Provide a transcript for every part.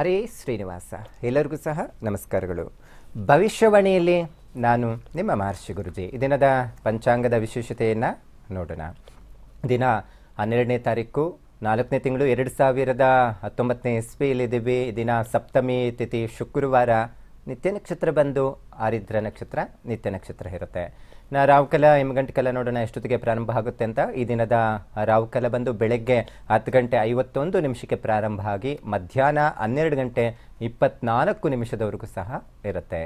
ಹರೇ ಶ್ರೀನಿವಾಸ. ಎಲ್ಲರಿಗೂ ಸಹ ನಮಸ್ಕಾರಗಳು. ಭವಿಷ್ಯವಾಣಿಯಲ್ಲಿ ನಾನು ನಿಮ್ಮ ಮಹರ್ಷಿ ಗುರುಜಿ. ದಿನದ ಪಂಚಾಂಗದ ವಿಶೇಷತೆಯನ್ನು ನೋಡೋಣ. ದಿನ ಹನ್ನೆರಡನೇ ತಾರೀಕು, ನಾಲ್ಕನೇ ತಿಂಗಳು ಎರಡು ಸಾವಿರದ ಹತ್ತೊಂಬತ್ತನೇ ಇಸ್ವಿಯಲ್ಲಿದ್ದೀವಿ. ದಿನ ಸಪ್ತಮಿ ತಿಥಿ ಶುಕ್ರವಾರ. ನಿತ್ಯ ನಕ್ಷತ್ರ ಬಂದು ಆರಿದ್ರ ನಕ್ಷತ್ರ, ನಿತ್ಯ ನಕ್ಷತ್ರ ಇರುತ್ತೆ. ನಾ ರಾಹುಕಲ ಕಲ ನೋಡೋಣ ಎಷ್ಟೊತ್ತಿಗೆ ಪ್ರಾರಂಭ ಆಗುತ್ತೆ ಅಂತ ಈ ದಿನದ ರಾವುಕಲ ಬಂದು ಬೆಳಗ್ಗೆ ಹತ್ತು ಗಂಟೆ ಐವತ್ತೊಂದು ನಿಮಿಷಕ್ಕೆ ಪ್ರಾರಂಭ ಆಗಿ ಮಧ್ಯಾಹ್ನ ಹನ್ನೆರಡು ಗಂಟೆ ಇಪ್ಪತ್ನಾಲ್ಕು ನಿಮಿಷದವರೆಗೂ ಸಹ ಇರುತ್ತೆ.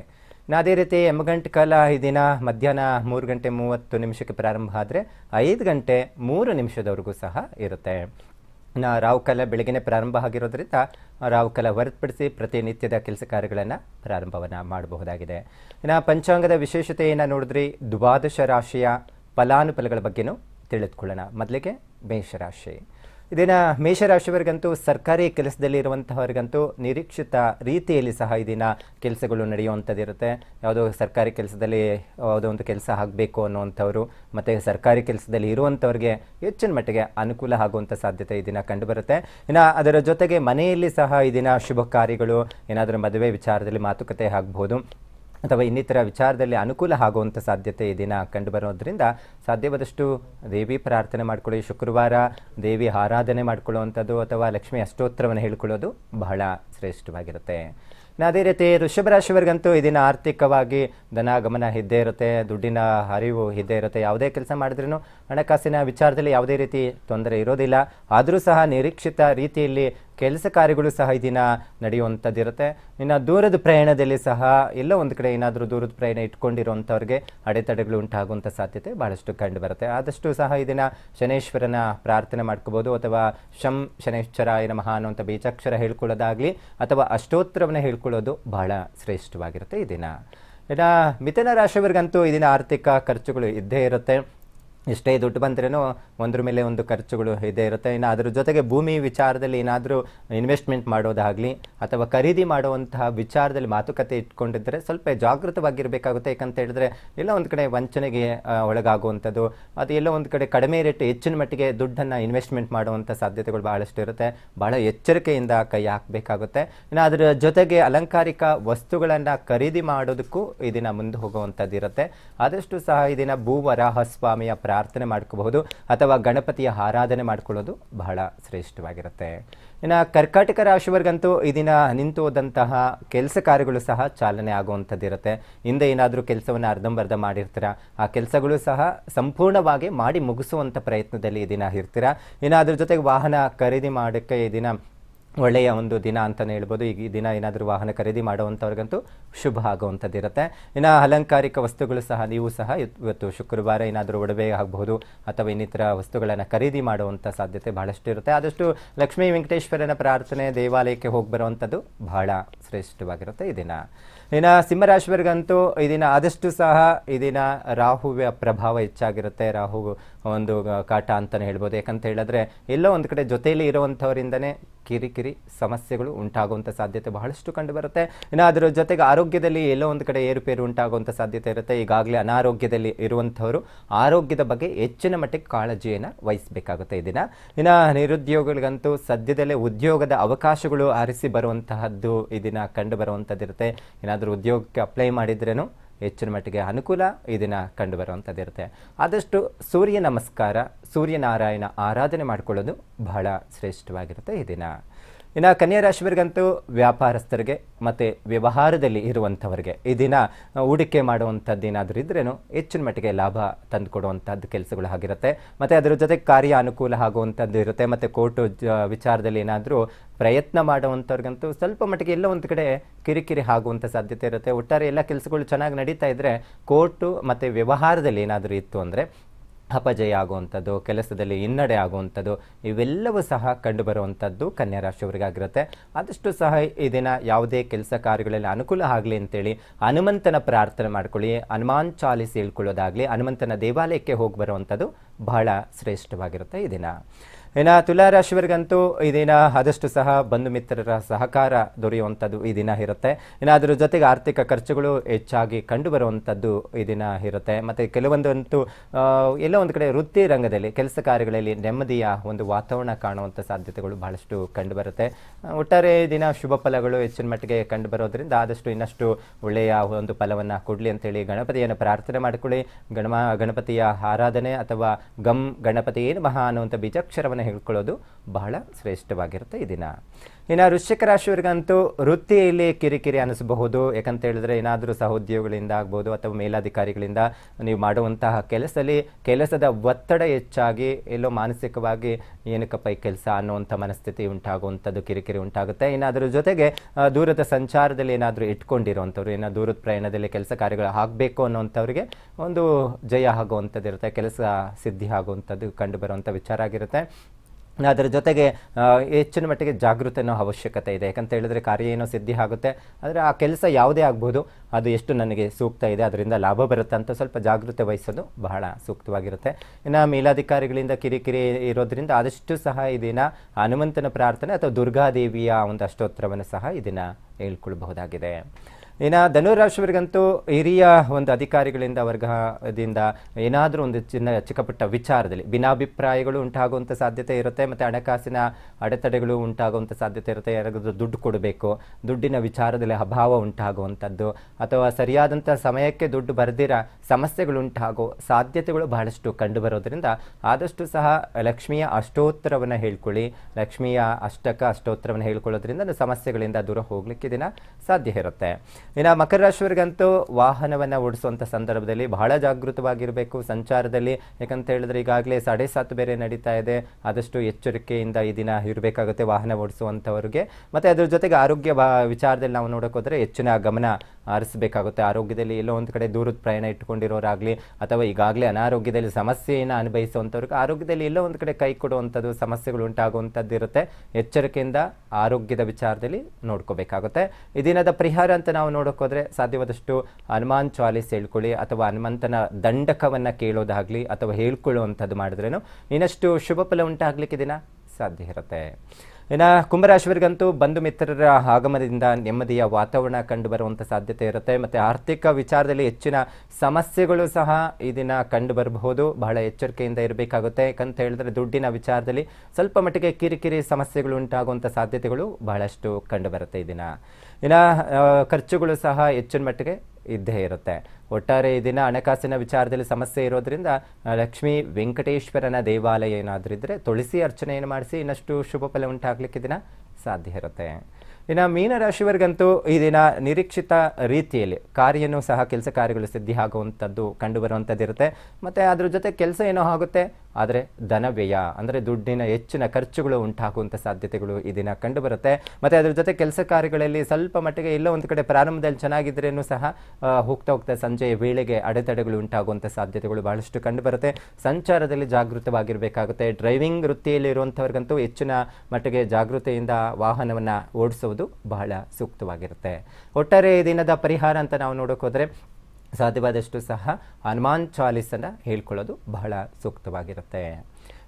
ನಾ ಅದೇ ರೀತಿ ಎಮ್ಮಗಂಟೆ ಕಾಲ ಈ ದಿನ ಮಧ್ಯಾಹ್ನ ಮೂರು ಗಂಟೆ ಮೂವತ್ತು ನಿಮಿಷಕ್ಕೆ ಪ್ರಾರಂಭ ಆದರೆ ಐದು ಗಂಟೆ ಮೂರು ನಿಮಿಷದವರೆಗೂ ಸಹ ಇರುತ್ತೆ. ರಾಹುಕಾಲ ಬೆಳಗ್ಗೆ ಪ್ರಾರಂಭ ಆಗಿರೋದ್ರಿಂದ ರಾಹುಕಾಲ ಹೊರತುಪಡಿಸಿ ಪ್ರತಿನಿತ್ಯದ ಕೆಲಸ ಕಾರ್ಯಗಳನ್ನು ಪ್ರಾರಂಭವನ್ನು ಮಾಡಬಹುದಾಗಿದೆ. ಇನ್ನು ಪಂಚಾಂಗದ ವಿಶೇಷತೆಯನ್ನು ನೋಡಿದ್ರಿ, ದ್ವಾದಶ ರಾಶಿಯ ಫಲಾನುಫಲಗಳ ಬಗ್ಗೆನೂ ತಿಳಿದುಕೊಳ್ಳೋಣ. ಮೊದಲಿಗೆ ಮೇಷರಾಶಿ ಇದನ್ನ ಮೇಷರಾಶಿಯವರಿಗಂತೂ ಸರ್ಕಾರಿ ಕೆಲಸದಲ್ಲಿ ಇರುವಂತಹವರಿಗಂತೂ ನಿರೀಕ್ಷಿತ ರೀತಿಯಲ್ಲಿ ಸಹ ಈ ದಿನ ಕೆಲಸಗಳು ನಡೆಯುವಂಥದ್ದಿರುತ್ತೆ. ಯಾವುದೋ ಸರ್ಕಾರಿ ಕೆಲಸದಲ್ಲಿ, ಯಾವುದೋ ಒಂದು ಕೆಲಸ ಆಗಬೇಕು ಅನ್ನುವಂಥವ್ರು, ಮತ್ತು ಸರ್ಕಾರಿ ಕೆಲಸದಲ್ಲಿ ಇರುವಂಥವ್ರಿಗೆ ಹೆಚ್ಚಿನ ಮಟ್ಟಿಗೆ ಅನುಕೂಲ ಆಗುವಂಥ ಸಾಧ್ಯತೆ ಈ ದಿನ ಕಂಡುಬರುತ್ತೆ. ಇನ್ನು ಅದರ ಜೊತೆಗೆ ಮನೆಯಲ್ಲಿ ಸಹ ಈ ದಿನ ಶುಭ ಕಾರ್ಯಗಳು, ಏನಾದರೂ ಮದುವೆ ವಿಚಾರದಲ್ಲಿ ಮಾತುಕತೆ ಆಗ್ಬೋದು. ಅಥವಾ ಇನ್ನಿತರ ವಿಚಾರದಲ್ಲಿ ಅನುಕೂಲ ಆಗುವಂಥ ಸಾಧ್ಯತೆ ಈ ದಿನ ಕಂಡುಬರೋದ್ರಿಂದ ಸಾಧ್ಯವಾದಷ್ಟು ದೇವಿ ಪ್ರಾರ್ಥನೆ ಮಾಡ್ಕೊಳ್ಳಿ, ಶುಕ್ರವಾರ ದೇವಿ ಆರಾಧನೆ ಮಾಡ್ಕೊಳ್ಳುವಂಥದ್ದು ಅಥವಾ ಲಕ್ಷ್ಮಿ ಅಷ್ಟೋತ್ತರವನ್ನು ಹೇಳ್ಕೊಳ್ಳೋದು ಬಹಳ ಶ್ರೇಷ್ಠವಾಗಿರುತ್ತೆ. ಅದೇ ರೀತಿ ಋಷಭ ರಾಶಿಯವರಿಗಂತೂ ಈ ಆರ್ಥಿಕವಾಗಿ ಆರ್ಥಿಕವಾಗಿ ಧನಾಗಮನ ಇದ್ದೇ ಇರುತ್ತೆ, ದುಡ್ಡಿನ ಹರಿವು ಇದ್ದೇ ಇರುತ್ತೆ. ಯಾವುದೇ ಕೆಲಸ ಮಾಡಿದ್ರೂ ಹಣಕಾಸಿನ ವಿಚಾರದಲ್ಲಿ ಯಾವುದೇ ರೀತಿ ತೊಂದರೆ ಇರೋದಿಲ್ಲ. ಆದರೂ ಸಹ ನಿರೀಕ್ಷಿತ ರೀತಿಯಲ್ಲಿ ಕೆಲಸ ಕಾರ್ಯಗಳು ಸಹ ಈ ದಿನ ನಡೆಯುವಂಥದ್ದಿರುತ್ತೆ. ಇನ್ನು ದೂರದ ಪ್ರಯಾಣದಲ್ಲಿ ಸಹ ಎಲ್ಲ ಒಂದು ಕಡೆ ಏನಾದರೂ ದೂರದ ಪ್ರಯಾಣ ಇಟ್ಕೊಂಡಿರುವಂಥವ್ರಿಗೆ ಅಡೆತಡೆಗಳು ಉಂಟಾಗುವಂಥ ಸಾಧ್ಯತೆ ಬಹಳಷ್ಟು ಕಂಡು ಬರುತ್ತೆ. ಆದಷ್ಟು ಸಹ ಈ ದಿನ ಶನೇಶ್ವರನ ಪ್ರಾರ್ಥನೆ ಮಾಡ್ಕೋಬೋದು ಅಥವಾ ಶಂ ಶನೇಶ್ವರಾಯ ನಮಃ ಅನ್ನುವಂಥ ಬೀಜಾಕ್ಷರ ಹೇಳ್ಕೊಳ್ಳೋದಾಗಲಿ ಅಥವಾ ಅಷ್ಟೋತ್ತರವನ್ನು ಹೇಳ್ಕೊಳ್ಳೋದು ಬಹಳ ಶ್ರೇಷ್ಠವಾಗಿರುತ್ತೆ ಈ ದಿನ. ಇನ್ನು ಮಿಥುನ ರಾಶಿಯವರಿಗಂತೂ ಈ ಆರ್ಥಿಕ ಖರ್ಚುಗಳು ಇದ್ದೇ ಇರುತ್ತೆ. ಎಷ್ಟೇ ದುಡ್ಡು ಬಂದ್ರೂ ಒಂದ್ರ ಮೇಲೆ ಒಂದು ಖರ್ಚುಗಳು ಇದೇ ಇರುತ್ತೆ. ಇನ್ನು ಅದ್ರ ಜೊತೆಗೆ ಭೂಮಿ ವಿಚಾರದಲ್ಲಿ ಏನಾದರೂ ಇನ್ವೆಸ್ಟ್ಮೆಂಟ್ ಮಾಡೋದಾಗಲಿ ಅಥವಾ ಖರೀದಿ ಮಾಡುವಂತಹ ವಿಚಾರದಲ್ಲಿ ಮಾತುಕತೆ ಇಟ್ಕೊಂಡಿದ್ದರೆ ಸ್ವಲ್ಪ ಜಾಗೃತವಾಗಿರಬೇಕಾಗುತ್ತೆ. ಯಾಕಂತ ಹೇಳಿದ್ರೆ ಎಲ್ಲ ಒಂದು ಕಡೆ ವಂಚನೆಗೆ ಒಳಗಾಗುವಂಥದ್ದು, ಅದು ಎಲ್ಲ ಒಂದು ಕಡೆ ಕಡಿಮೆ ರೇಟ್ ಹೆಚ್ಚಿನ ಮಟ್ಟಿಗೆ ದುಡ್ಡನ್ನು ಇನ್ವೆಸ್ಟ್ಮೆಂಟ್ ಮಾಡುವಂಥ ಸಾಧ್ಯತೆಗಳು ಬಹಳಷ್ಟು ಇರುತ್ತೆ. ಬಹಳ ಎಚ್ಚರಿಕೆಯಿಂದ ಕೈ ಹಾಕಬೇಕಾಗುತ್ತೆ. ಇನ್ನು ಅದರ ಜೊತೆಗೆ ಅಲಂಕಾರಿಕ ವಸ್ತುಗಳನ್ನು ಖರೀದಿ ಮಾಡೋದಕ್ಕೂ ಇದನ್ನು ಮುಂದೆ ಹೋಗುವಂಥದ್ದು ಇರುತ್ತೆ ಆದಷ್ಟು ಸಹ ಇದನ್ನು ದಿನ ಭೂವರಾಹ ಸ್ವಾಮಿಯ ಪ್ರಾರ್ಥನೆ ಮಾಡ್ಕೋಬಹುದು ಅಥವಾ ಗಣಪತಿಯ ಆರಾಧನೆ ಮಾಡ್ಕೊಳ್ಳೋದು ಬಹಳ ಶ್ರೇಷ್ಠವಾಗಿರುತ್ತೆ. ಇನ್ನು ಕರ್ಕಾಟಕ ದಿನ ನಿಂತು ಹೋದಂತಹ ಕೆಲಸ ಕಾರ್ಯಗಳು ಸಹ ಚಾಲನೆ ಆಗುವಂಥದ್ದಿರುತ್ತೆ. ಹಿಂದೆ ಏನಾದರೂ ಕೆಲಸವನ್ನು ಅರ್ಧಂಬರ್ಧ ಮಾಡಿರ್ತೀರ, ಆ ಕೆಲಸಗಳು ಸಹ ಸಂಪೂರ್ಣವಾಗಿ ಮಾಡಿ ಮುಗಿಸುವಂಥ ಪ್ರಯತ್ನದಲ್ಲಿ ಈ ದಿನ ಇರ್ತೀರ. ಇನ್ನು ಅದ್ರ ಜೊತೆಗೆ ವಾಹನ ಖರೀದಿ ಮಾಡೋಕ್ಕೆ ಈ ದಿನ ಒಳ್ಳೆಯ ಒಂದು ದಿನ ಅಂತಲೇ ಹೇಳ್ಬೋದು. ಈಗ ಈ ದಿನ ಏನಾದರೂ ವಾಹನ ಖರೀದಿ ಮಾಡುವಂಥವ್ರಿಗಂತೂ ಶುಭ ಆಗುವಂಥದ್ದು ಇರುತ್ತೆ ಇನ್ನು ಅಲಂಕಾರಿಕ ವಸ್ತುಗಳು ಸಹ, ನೀವು ಸಹ ಇವತ್ತು ಶುಕ್ರವಾರ ಏನಾದರೂ ಒಡವೆ ಆಗಬಹುದು ಅಥವಾ ಇನ್ನಿತರ ವಸ್ತುಗಳನ್ನು ಖರೀದಿ ಮಾಡುವಂಥ ಸಾಧ್ಯತೆ ಬಹಳಷ್ಟು ಇರುತ್ತೆ. ಆದಷ್ಟು ಲಕ್ಷ್ಮೀ ವೆಂಕಟೇಶ್ವರನ ಪ್ರಾರ್ಥನೆ ದೇವಾಲಯಕ್ಕೆ ಹೋಗಿ ಬರುವಂಥದ್ದು ಬಹಳ ಶ್ರೇಷ್ಠವಾಗಿರುತ್ತೆ ಈ ದಿನ. ಇನ್ನು ಸಿಂಹರಾಶಿಯವರಿಗಂತೂ ಈ ದಿನ ಆದಷ್ಟು ಸಹ ಈ ದಿನ ರಾಹುವ್ಯ ಪ್ರಭಾವ ಹೆಚ್ಚಾಗಿರುತ್ತೆ. ರಾಹು ಒಂದು ಕಾಟ ಅಂತಲೇ ಹೇಳ್ಬೋದು. ಯಾಕಂತ ಹೇಳಿದ್ರೆ ಎಲ್ಲೋ ಒಂದು ಕಡೆ ಜೊತೆಯಲ್ಲಿ ಇರುವಂಥವರಿಂದನೇ ಕಿರಿಕಿರಿ ಸಮಸ್ಯೆಗಳು ಉಂಟಾಗುವಂಥ ಸಾಧ್ಯತೆ ಬಹಳಷ್ಟು ಕಂಡುಬರುತ್ತೆ. ಇನ್ನು ಅದರ ಜೊತೆಗೆ ಆರೋಗ್ಯದಲ್ಲಿ ಎಲ್ಲೋ ಒಂದು ಕಡೆ ಏರುಪೇರು ಉಂಟಾಗುವಂಥ ಸಾಧ್ಯತೆ ಇರುತ್ತೆ. ಈಗಾಗಲೇ ಅನಾರೋಗ್ಯದಲ್ಲಿ ಇರುವಂಥವರು ಆರೋಗ್ಯದ ಬಗ್ಗೆ ಹೆಚ್ಚಿನ ಮಟ್ಟಿಗೆ ಕಾಳಜಿಯನ್ನು ವಹಿಸಬೇಕಾಗುತ್ತೆ ಈ ದಿನ. ಇನ್ನು ನಿರುದ್ಯೋಗಿಗಳಿಗಂತೂ ಸದ್ಯದಲ್ಲೇ ಉದ್ಯೋಗದ ಅವಕಾಶಗಳು ಆರಿಸಿ ಬರುವಂತಹದ್ದು ಈ ದಿನ ಕಂಡು ಬರುವಂಥದ್ದಿರುತ್ತೆ ಏನಾದರೂ ಉದ್ಯೋಗಕ್ಕೆ ಅಪ್ಲೈ ಮಾಡಿದ್ರೇನು ಹೆಚ್ಚಿನ ಮಟ್ಟಿಗೆ ಅನುಕೂಲ ಈ ದಿನ ಕಂಡು ಬರುವಂಥದ್ದಿರುತ್ತೆ ಆದಷ್ಟು ಸೂರ್ಯ ನಮಸ್ಕಾರ, ಸೂರ್ಯನಾರಾಯಣ ಆರಾಧನೆ ಮಾಡಿಕೊಳ್ಳೋದು ಬಹಳ ಶ್ರೇಷ್ಠವಾಗಿರುತ್ತೆ ಈ ದಿನ. ಇನ್ನು ಕನ್ಯಾ ರಾಶಿಯವರಿಗಂತೂ ವ್ಯಾಪಾರಸ್ಥರಿಗೆ ಮತ್ತು ವ್ಯವಹಾರದಲ್ಲಿ ಇರುವಂಥವರಿಗೆ ಈ ದಿನ ಹೂಡಿಕೆ ಮಾಡುವಂಥದ್ದು ಏನಾದರೂ ಇದ್ರೇನು ಹೆಚ್ಚಿನ ಮಟ್ಟಿಗೆ ಲಾಭ ತಂದುಕೊಡುವಂಥದ್ದು ಕೆಲಸಗಳು ಆಗಿರುತ್ತೆ. ಮತ್ತು ಅದರ ಜೊತೆ ಕಾರ್ಯ ಅನುಕೂಲ ಆಗುವಂಥದ್ದು ಇರುತ್ತೆ. ಮತ್ತು ಕೋರ್ಟು ವಿಚಾರದಲ್ಲಿ ಏನಾದರೂ ಪ್ರಯತ್ನ ಮಾಡುವಂಥವ್ರಿಗಂತೂ ಸ್ವಲ್ಪ ಮಟ್ಟಿಗೆ ಎಲ್ಲ ಒಂದು ಕಡೆ ಕಿರಿಕಿರಿ ಆಗುವಂಥ ಸಾಧ್ಯತೆ ಇರುತ್ತೆ. ಒಟ್ಟಾರೆ ಎಲ್ಲ ಕೆಲಸಗಳು ಚೆನ್ನಾಗಿ ನಡೀತಾ ಇದ್ದರೆ ಕೋರ್ಟು ಮತ್ತು ವ್ಯವಹಾರದಲ್ಲಿ ಏನಾದರೂ ಇತ್ತು ಅಂದರೆ ಅಪಜಯ ಆಗುವಂಥದ್ದು, ಕೆಲಸದಲ್ಲಿ ಹಿನ್ನಡೆ ಆಗುವಂಥದ್ದು, ಇವೆಲ್ಲವೂ ಸಹ ಕಂಡುಬರುವಂಥದ್ದು ಕನ್ಯಾ ರಾಶಿಯವರಿಗಾಗಿರುತ್ತೆ ಆದಷ್ಟು ಸಹ ಈ ದಿನ ಯಾವುದೇ ಕೆಲಸ ಕಾರ್ಯಗಳಲ್ಲಿ ಅನುಕೂಲ ಆಗಲಿ ಅಂತೇಳಿ ಹನುಮಂತನ ಪ್ರಾರ್ಥನೆ ಮಾಡ್ಕೊಳ್ಳಿ, ಹನುಮಾನ್ ಚಾಲಿಸಿ ಹೇಳ್ಕೊಳ್ಳೋದಾಗಲಿ, ಹನುಮಂತನ ದೇವಾಲಯಕ್ಕೆ ಹೋಗಿ ಬರುವಂಥದ್ದು ಬಹಳ ಶ್ರೇಷ್ಠವಾಗಿರುತ್ತೆ ಈ ದಿನ. ಇನ್ನು ತುಲಾರಾಶಿಯವರಿಗಂತೂ ಈ ದಿನ ಆದಷ್ಟು ಸಹ ಬಂಧು ಮಿತ್ರರ ಸಹಕಾರ ದೊರೆಯುವಂಥದ್ದು ಈ ದಿನ ಇರುತ್ತೆ. ಇನ್ನು ಅದರ ಜೊತೆಗೆ ಆರ್ಥಿಕ ಖರ್ಚುಗಳು ಹೆಚ್ಚಾಗಿ ಕಂಡುಬರುವಂಥದ್ದು ಈ ದಿನ ಇರುತ್ತೆ. ಮತ್ತು ಕೆಲವೊಂದಂತೂ ಎಲ್ಲ ಒಂದು ಕಡೆ ವೃತ್ತಿ ರಂಗದಲ್ಲಿ, ಕೆಲಸ ಕಾರ್ಯಗಳಲ್ಲಿ ನೆಮ್ಮದಿಯ ಒಂದು ವಾತಾವರಣ ಕಾಣುವಂಥ ಸಾಧ್ಯತೆಗಳು ಬಹಳಷ್ಟು ಕಂಡುಬರುತ್ತೆ. ಒಟ್ಟಾರೆ ದಿನ ಶುಭ ಫಲಗಳು ಹೆಚ್ಚಿನ ಮಟ್ಟಿಗೆ ಕಂಡುಬರೋದ್ರಿಂದ ಆದಷ್ಟು ಇನ್ನಷ್ಟು ಒಳ್ಳೆಯ ಒಂದು ಫಲವನ್ನು ಕೊಡಲಿ ಅಂತೇಳಿ ಗಣಪತಿಯನ್ನು ಪ್ರಾರ್ಥನೆ ಮಾಡಿಕೊಳ್ಳಿ. ಗಣಮ, ಗಣಪತಿಯ ಆರಾಧನೆ ಅಥವಾ ಗಮ್ ಗಣಪತಿ ಏನು ಮಹಾ ಅನ್ನುವಂಥ ಬೀಜಾಕ್ಷರವನ್ನು ಹೇಳ್ಕೊಳ್ಳೋದು ಬಹಳ ಶ್ರೇಷ್ಠವಾಗಿರುತ್ತೆ ಈ ದಿನ. ಇನ್ನು ವೃಶ್ಚಿಕ ರಾಶಿಯವರಿಗಂತೂ ವೃತ್ತಿಯಲ್ಲಿ ಕಿರಿಕಿರಿ ಅನಿಸಬಹುದು. ಯಾಕಂತ ಹೇಳಿದ್ರೆ ಏನಾದರೂ ಸಹೋದ್ಯೋಗಿಗಳಿಂದ ಆಗ್ಬೋದು ಅಥವಾ ಮೇಲಾಧಿಕಾರಿಗಳಿಂದ ನೀವು ಮಾಡುವಂತಹ ಕೆಲಸದಲ್ಲಿ ಕೆಲಸದ ಒತ್ತಡ ಹೆಚ್ಚಾಗಿ ಎಲ್ಲೋ ಮಾನಸಿಕವಾಗಿ ಏನಕ್ಕಪ್ಪ ಈ ಕೆಲಸ ಅನ್ನುವಂಥ ಮನಸ್ಥಿತಿ ಉಂಟಾಗುವಂಥದ್ದು, ಕಿರಿಕಿರಿ ಉಂಟಾಗುತ್ತೆ. ಇನ್ನಾದ್ರ ಜೊತೆಗೆ ದೂರದ ಸಂಚಾರದಲ್ಲಿ ಏನಾದರೂ ಇಟ್ಕೊಂಡಿರುವಂಥವ್ರು ಏನೋ ದೂರದ ಪ್ರಯಾಣದಲ್ಲಿ ಕೆಲಸ ಕಾರ್ಯಗಳು ಆಗಬೇಕು ಅನ್ನೋಂಥವ್ರಿಗೆ ಒಂದು ಜಯ ಆಗುವಂಥದ್ದು ಇರುತ್ತೆ ಕೆಲಸ ಸಿದ್ಧಿ ಆಗುವಂಥದ್ದು ಕಂಡು ಬರುವಂಥ ವಿಚಾರ ಆಗಿರುತ್ತೆ. ಅದರ ಜೊತೆಗೆ ಹೆಚ್ಚಿನ ಮಟ್ಟಿಗೆ ಜಾಗೃತಿನೋ ಅವಶ್ಯಕತೆ ಇದೆ. ಯಾಕಂತ ಹೇಳಿದ್ರೆ ಕಾರ್ಯ ಏನೋ ಸಿದ್ಧಿ ಆಗುತ್ತೆ, ಆದರೆ ಆ ಕೆಲಸ ಯಾವುದೇ ಆಗ್ಬೋದು. ಅದು ಎಷ್ಟು ನನಗೆ ಸೂಕ್ತ ಇದೆ, ಅದರಿಂದ ಲಾಭ ಬರುತ್ತೆ ಅಂತ ಸ್ವಲ್ಪ ಜಾಗೃತಿ ವಹಿಸೋದು ಬಹಳ ಸೂಕ್ತವಾಗಿರುತ್ತೆ. ಇನ್ನು ಮೇಲಾಧಿಕಾರಿಗಳಿಂದ ಕಿರಿಕಿರಿ ಇರೋದ್ರಿಂದ ಆದಷ್ಟು ಸಹ ಇದನ್ನ ದಿನ ಹನುಮಂತನ ಪ್ರಾರ್ಥನೆ ಅಥವಾ ದುರ್ಗಾದೇವಿಯ ಒಂದು ಅಷ್ಟೋತ್ತರವನ್ನು ಸಹ ಇದನ್ನು ದಿನ ಹೇಳ್ಕೊಳ್ಬಹುದಾಗಿದೆ. ಇನ್ನು ಧನುರಾಶಿಯವರಿಗಂತೂ ಹಿರಿಯ ಒಂದು ಅಧಿಕಾರಿಗಳಿಂದ ವರ್ಗದಿಂದ ಏನಾದರೂ ಒಂದು ಚಿನ್ನ ಚಿಕ್ಕಪುಟ್ಟ ವಿಚಾರದಲ್ಲಿ ಭಿನ್ನಾಭಿಪ್ರಾಯಗಳು ಉಂಟಾಗುವಂಥ ಸಾಧ್ಯತೆ ಇರುತ್ತೆ ಮತ್ತು ಹಣಕಾಸಿನ ಅಡೆತಡೆಗಳು ಉಂಟಾಗುವಂಥ ಸಾಧ್ಯತೆ ಇರುತ್ತೆ ಯಾರಾದರೂ ದುಡ್ಡು ಕೊಡಬೇಕು, ದುಡ್ಡಿನ ವಿಚಾರದಲ್ಲಿ ಅಭಾವ ಉಂಟಾಗುವಂಥದ್ದು ಅಥವಾ ಸರಿಯಾದಂಥ ಸಮಯಕ್ಕೆ ದುಡ್ಡು ಬರೆದಿರ ಸಮಸ್ಯೆಗಳು ಉಂಟಾಗೋ ಸಾಧ್ಯತೆಗಳು ಬಹಳಷ್ಟು ಕಂಡುಬರೋದ್ರಿಂದ ಆದಷ್ಟು ಸಹ ಲಕ್ಷ್ಮಿಯ ಅಷ್ಟೋತ್ತರವನ್ನು ಹೇಳ್ಕೊಳ್ಳಿ. ಲಕ್ಷ್ಮಿಯ ಅಷ್ಟಕ ಅಷ್ಟೋತ್ತರವನ್ನು ಹೇಳ್ಕೊಳ್ಳೋದ್ರಿಂದ ಸಮಸ್ಯೆಗಳಿಂದ ದೂರ ಹೋಗಲಿಕ್ಕೆ ದಿನ ಸಾಧ್ಯ ಇರುತ್ತೆ. ಇನ್ನು ಮಕರ ರಾಶಿಯವರಿಗಂತೂ ವಾಹನವನ್ನು ಓಡಿಸುವಂಥ ಸಂದರ್ಭದಲ್ಲಿ ಬಹಳ ಜಾಗೃತವಾಗಿರಬೇಕು. ಸಂಚಾರದಲ್ಲಿ ಯಾಕಂತ ಹೇಳಿದ್ರೆ ಈಗಾಗಲೇ ಸಾಡೆ ಸಾತ್ ಬೇರೆ ನಡೀತಾ ಇದೆ. ಆದಷ್ಟು ಎಚ್ಚರಿಕೆಯಿಂದ ಈ ದಿನ ಇರಬೇಕಾಗುತ್ತೆ ವಾಹನ ಓಡಿಸುವಂಥವ್ರಿಗೆ ಮತ್ತು ಅದ್ರ ಜೊತೆಗೆ ಆರೋಗ್ಯ ವಿಚಾರದಲ್ಲಿ ನಾವು ನೋಡೋಕೆ ಹೋದರೆ ಹೆಚ್ಚಿನ ಗಮನ ಆರಿಸಬೇಕಾಗುತ್ತೆ. ಆರೋಗ್ಯದಲ್ಲಿ ಎಲ್ಲೋ ಒಂದು ಕಡೆ ದೂರದ ಪ್ರಯಾಣ ಇಟ್ಟುಕೊಂಡಿರೋರಾಗಲಿ ಅಥವಾ ಈಗಾಗಲೇ ಅನಾರೋಗ್ಯದಲ್ಲಿ ಸಮಸ್ಯೆಯನ್ನು ಅನುಭವಿಸುವಂಥವ್ರಿಗೆ ಆರೋಗ್ಯದಲ್ಲಿ ಎಲ್ಲೋ ಒಂದು ಕಡೆ ಕೈ ಕೊಡುವಂಥದ್ದು ಸಮಸ್ಯೆಗಳು ಉಂಟಾಗುವಂಥದ್ದು ಇರುತ್ತೆ. ಎಚ್ಚರಿಕೆಯಿಂದ ಆರೋಗ್ಯದ ವಿಚಾರದಲ್ಲಿ ನೋಡ್ಕೋಬೇಕಾಗುತ್ತೆ. ಈ ದಿನದ ಪರಿಹಾರ ಅಂತ ನಾವು ನೋಡೋಕೆ ಹೋದರೆ ಸಾಧ್ಯವಾದಷ್ಟು ಹನುಮಾನ್ ಚಾಲೀಸ್ ಹೇಳ್ಕೊಳ್ಳಿ ಅಥವಾ ಹನುಮಂತನ ದಂಡಕವನ್ನು ಕೇಳೋದಾಗಲಿ ಅಥವಾ ಹೇಳ್ಕೊಳ್ಳುವಂಥದ್ದು ಮಾಡಿದ್ರೇನು ಇನ್ನಷ್ಟು ಶುಭ ಫಲ ಉಂಟಾಗಲಿಕ್ಕೆ ದಿನ ಸಾಧ್ಯ ಇರುತ್ತೆ. ಇನ್ನು ಕುಂಭರಾಶಿಯವರಿಗಂತೂ ಬಂಧು ಮಿತ್ರರ ಆಗಮನದಿಂದ ನೆಮ್ಮದಿಯ ವಾತಾವರಣ ಕಂಡು ಬರುವಂಥ ಸಾಧ್ಯತೆ ಇರುತ್ತೆ ಮತ್ತು ಆರ್ಥಿಕ ವಿಚಾರದಲ್ಲಿ ಹೆಚ್ಚಿನ ಸಮಸ್ಯೆಗಳು ಸಹ ಈ ದಿನ ಕಂಡು ಬರಬಹುದು ಬಹಳ ಎಚ್ಚರಿಕೆಯಿಂದ ಇರಬೇಕಾಗುತ್ತೆ. ಯಾಕಂತ ಹೇಳಿದ್ರೆ ದುಡ್ಡಿನ ವಿಚಾರದಲ್ಲಿ ಸ್ವಲ್ಪ ಮಟ್ಟಿಗೆ ಕಿರಿಕಿರಿ ಸಮಸ್ಯೆಗಳು ಉಂಟಾಗುವಂಥ ಸಾಧ್ಯತೆಗಳು ಬಹಳಷ್ಟು ಕಂಡು ಬರುತ್ತೆ ಈ ದಿನ. ಇನ್ನು ಖರ್ಚುಗಳು ಸಹ ಹೆಚ್ಚಿನ ಮಟ್ಟಿಗೆ ಇದ್ದೇ ಇರುತ್ತೆ. ಒಟ್ಟಾರೆ ದಿನ ಹಣಕಾಸಿನ ವಿಚಾರದಲ್ಲಿ ಸಮಸ್ಯೆ ಇರೋದ್ರಿಂದ ಲಕ್ಷ್ಮೀ ವೆಂಕಟೇಶ್ವರನ ದೇವಾಲಯ ಏನಾದರೂ ಇದ್ದರೆ ತುಳಸಿ ಅರ್ಚನೆಯನ್ನು ಮಾಡಿಸಿ ಇನ್ನಷ್ಟು ಶುಭ ಫಲ ಉಂಟಾಗಲಿಕ್ಕೆ ದಿನ ಸಾಧ್ಯ ಇರುತ್ತೆ. ಇನ್ನು ಮೀನರಾಶಿಯವರಿಗಂತೂ ಈ ದಿನ ನಿರೀಕ್ಷಿತ ರೀತಿಯಲ್ಲಿ ಕಾರ್ಯನೂ ಸಹ, ಕೆಲಸ ಕಾರ್ಯಗಳು ಸಿದ್ಧಿ ಆಗುವಂಥದ್ದು ಕಂಡುಬರುವಂಥದ್ದು ಇರುತ್ತೆ ಮತ್ತು ಅದ್ರ ಜೊತೆ ಕೆಲಸ ಏನೋ ಆಗುತ್ತೆ ಆದರೆ ಧನ ವ್ಯಯ ಅಂದರೆ ದುಡ್ಡಿನ ಹೆಚ್ಚಿನ ಖರ್ಚುಗಳು ಉಂಟಾಗುವಂಥ ಸಾಧ್ಯತೆಗಳು ಈ ದಿನ ಕಂಡುಬರುತ್ತೆ. ಮತ್ತು ಅದ್ರ ಜೊತೆ ಕೆಲಸ ಕಾರ್ಯಗಳಲ್ಲಿ ಸ್ವಲ್ಪ ಮಟ್ಟಿಗೆ ಎಲ್ಲೋ ಒಂದು ಕಡೆ ಪ್ರಾರಂಭದಲ್ಲಿ ಚೆನ್ನಾಗಿದ್ರೇನು ಸಹ ಹೋಗ್ತಾ ಹೋಗ್ತಾ ಸಂಜೆಯ ವೇಳೆಗೆ ಅಡೆತಡೆಗಳು ಉಂಟಾಗುವಂಥ ಸಾಧ್ಯತೆಗಳು ಬಹಳಷ್ಟು ಕಂಡುಬರುತ್ತೆ. ಸಂಚಾರದಲ್ಲಿ ಜಾಗೃತವಾಗಿರಬೇಕಾಗುತ್ತೆ. ಡ್ರೈವಿಂಗ್ ವೃತ್ತಿಯಲ್ಲಿ ಇರುವಂಥವ್ರಿಗಂತೂ ಹೆಚ್ಚಿನ ಮಟ್ಟಿಗೆ ಜಾಗೃತೆಯಿಂದ ವಾಹನವನ್ನು ಓಡಿಸುವುದು ಬಹಳ ಸೂಕ್ತವಾಗಿರುತ್ತೆ. ಒಟ್ಟಾರೆ ದಿನದ ಪರಿಹಾರ ಅಂತ ನಾವು ನೋಡೋಕೆ ಹೋದರೆ ಸಾಧ್ಯವಾದಷ್ಟು ಸಹ ಹನುಮಾನ್ ಚಾಲೀಸನ್ನು ಹೇಳ್ಕೊಳ್ಳೋದು ಬಹಳ ಸೂಕ್ತವಾಗಿರುತ್ತೆ.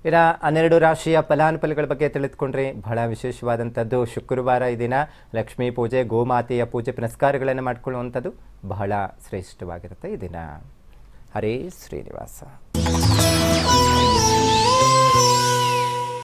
ಇನ್ನು ಹನ್ನೆರಡು ರಾಶಿಯ ಫಲಾನುಫಲಗಳ ಬಗ್ಗೆ ತಿಳಿದುಕೊಂಡ್ರೆ ಬಹಳ ವಿಶೇಷವಾದಂಥದ್ದು. ಶುಕ್ರವಾರ ಈ ದಿನ ಲಕ್ಷ್ಮೀ ಪೂಜೆ, ಗೋಮಾತೆಯ ಪೂಜೆ ಪುನಸ್ಕಾರಗಳನ್ನು ಮಾಡಿಕೊಳ್ಳುವಂಥದ್ದು ಬಹಳ ಶ್ರೇಷ್ಠವಾಗಿರುತ್ತೆ ಈ ದಿನ. ಹರೇ ಶ್ರೀನಿವಾಸ.